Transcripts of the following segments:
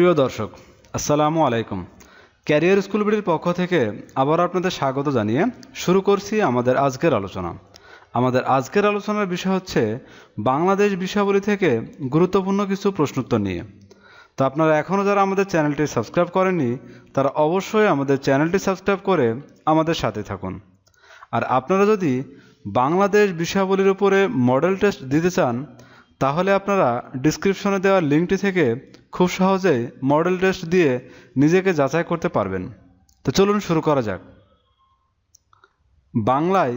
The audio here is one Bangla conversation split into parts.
প্রিয় দর্শক, আসসালামু আলাইকুম। ক্যারিয়ার স্কুল বিডির পক্ষ থেকে আবার আপনাদের স্বাগত জানিয়ে শুরু করছি আমাদের আজকের আলোচনা। আমাদের আজকের আলোচনার বিষয় হচ্ছে বাংলাদেশ বিষয়াবলী থেকে গুরুত্বপূর্ণ কিছু প্রশ্নোত্তর নিয়ে। তো আপনারা এখনও যারা আমাদের চ্যানেলটি সাবস্ক্রাইব করেননি, তারা অবশ্যই আমাদের চ্যানেলটি সাবস্ক্রাইব করে আমাদের সাথে থাকুন। আর আপনারা যদি বাংলাদেশ বিষয়াবলীর উপরে মডেল টেস্ট দিতে চান, তাহলে আপনারা ডিসক্রিপশনে দেওয়া লিঙ্কটি থেকে খুব সহজেই মডেল টেস্ট দিয়ে নিজেকে যাচাই করতে পারবেন। তো চলুন শুরু করা যাক। বাংলায়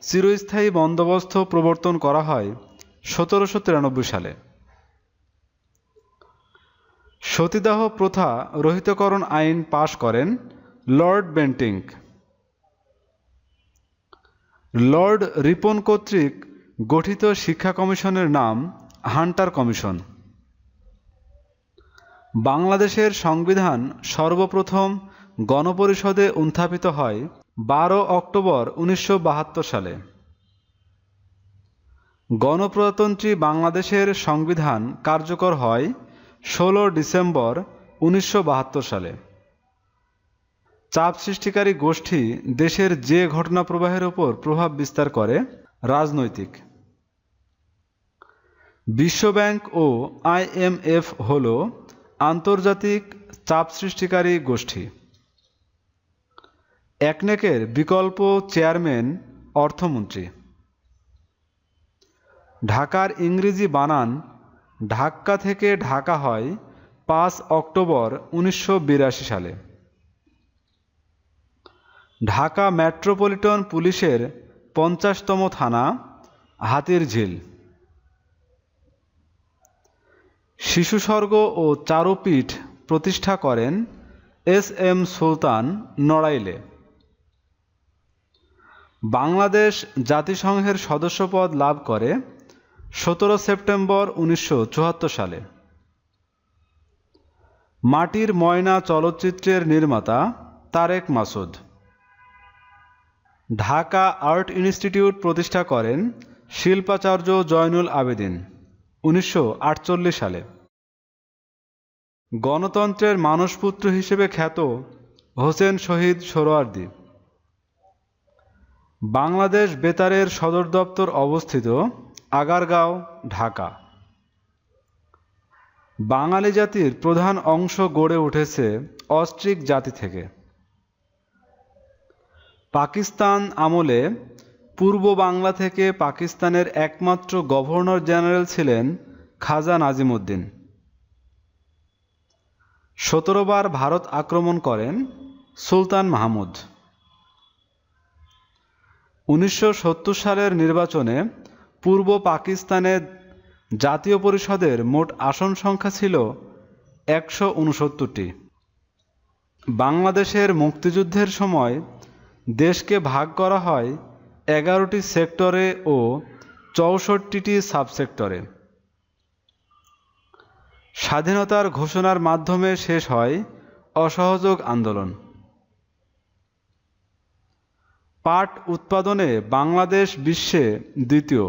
চিরস্থায়ী বন্দোবস্ত প্রবর্তন করা হয় সতেরোশো তিরানব্বই সালে। সতীদাহ প্রথা রহিতকরণ আইন পাশ করেন লর্ড বেন্টিঙ্ক। লর্ড রিপন কর্তৃক গঠিত শিক্ষা কমিশনের নাম হান্টার কমিশন। বাংলাদেশের সংবিধান সর্বপ্রথম গণপরিষদে উত্থাপিত হয় বারো অক্টোবর উনিশশো বাহাত্তর সালে। গণপ্রজাতন্ত্রী বাংলাদেশের সংবিধান কার্যকর হয় ষোলো ডিসেম্বর উনিশশো বাহাত্তর সালে। চাপ সৃষ্টিকারী গোষ্ঠী দেশের যে ঘটনা প্রবাহের উপর প্রভাব বিস্তার করে, রাজনৈতিক। বিশ্বব্যাংক ও আইএমএফ হল আন্তর্জাতিক চাপ সৃষ্টিকারী গোষ্ঠী। একনেকের বিকল্প চেয়ারম্যান, অর্থমন্ত্রী। ঢাকার ইংরেজি বানান ঢাক্কা থেকে ঢাকা হয় পাঁচ অক্টোবর উনিশশো বিরাশি সালে। ঢাকা মেট্রোপলিটন পুলিশের পঞ্চাশতম থানা হাতির শিশুস্বর্গ ও চারুপীঠ প্রতিষ্ঠা করেন এস এম সুলতান নড়াইলে। বাংলাদেশ জাতিসংঘের সদস্যপদ লাভ করে সতেরো সেপ্টেম্বর উনিশশো চুয়াত্তর সালে। মাটির ময়না চলচ্চিত্রের নির্মাতা তারেক মাসুদ। ঢাকা আর্ট ইনস্টিটিউট প্রতিষ্ঠা করেন শিল্পাচার্য জয়নুল আবেদিন উনিশশো আটচল্লিশ সালে। গণতন্ত্রের মানসপুত্র হিসেবে খ্যাত হোসেন শহীদ সোহরাওয়ার্দী বাংলাদেশ বেতারের সদর দপ্তর অবস্থিত আগারগাঁও, ঢাকা। বাঙালি জাতির প্রধান অংশ গড়ে উঠেছে অস্ট্রিক জাতি থেকে। পাকিস্তান আমলে পূর্ব বাংলা থেকে পাকিস্তানের একমাত্র গভর্নর জেনারেল ছিলেন খাজা নাজিমুদ্দিন। সতেরোবার ভারত আক্রমণ করেন সুলতান মাহমুদ। উনিশশো সত্তর সালের নির্বাচনে পূর্ব পাকিস্তানের জাতীয় পরিষদের মোট আসন সংখ্যা ছিল একশো উনসত্তরটি। বাংলাদেশের মুক্তিযুদ্ধের সময় দেশকে ভাগ করা হয় এগারোটি সেক্টরে ও চৌষট্টিটি সাবসেক্টরে। স্বাধীনতার ঘোষণার মাধ্যমে শেষ হয় অসহযোগ আন্দোলন। পাট উৎপাদনে বাংলাদেশ বিশ্বে দ্বিতীয়,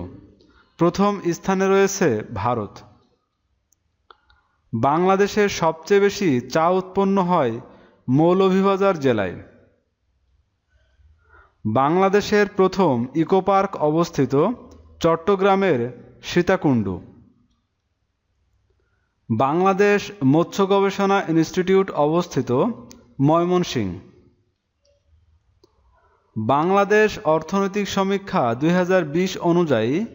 প্রথম স্থানে রয়েছে ভারত। বাংলাদেশের সবচেয়ে বেশি চা উৎপন্ন হয় মৌলভীবাজার জেলায়। বাংলাদেশের প্রথম ইকোপার্ক অবস্থিত চট্টগ্রামের সীতাকুণ্ডু। বাংলাদেশ মৎস্য গবেষণা ইনস্টিটিউট অবস্থিত ময়মনসিংহ। বাংলাদেশ অর্থনৈতিক সমীক্ষা দুই হাজার বিশ অনুযায়ী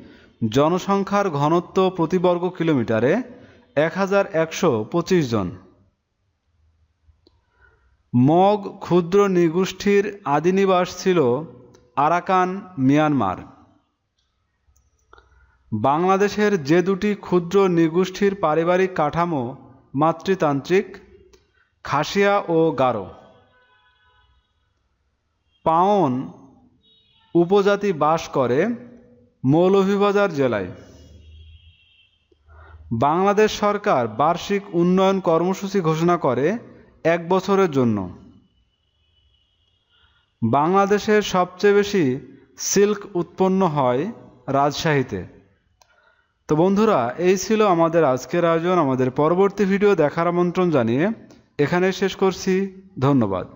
জনসংখ্যার ঘনত্ব প্রতি বর্গ কিলোমিটারে এক হাজার একশো পঁচিশ জন। মগ ক্ষুদ্র নৃগোষ্ঠীর আদিনিবাস ছিল আরাকান, মিয়ানমার। বাংলাদেশের যে দুটি ক্ষুদ্র নৃগোষ্ঠীর পারিবারিক কাঠামো, মাতৃতান্ত্রিক, খাসিয়া ও গারো। পাওন উপজাতি বাস করে মৌলভীবাজার জেলায়। বাংলাদেশ সরকার বার্ষিক উন্নয়ন কর্মসূচি ঘোষণা করে এক বছরের জন্য। বাংলাদেশের সবচেয়ে বেশি সিল্ক উৎপন্ন হয় রাজশাহীতে। তো বন্ধুরা, এই ছিল আমাদের আজকের আয়োজন, আমাদের পরবর্তী ভিডিও দেখার আমন্ত্রণ জানিয়ে এখানে শেষ করছি। ধন্যবাদ।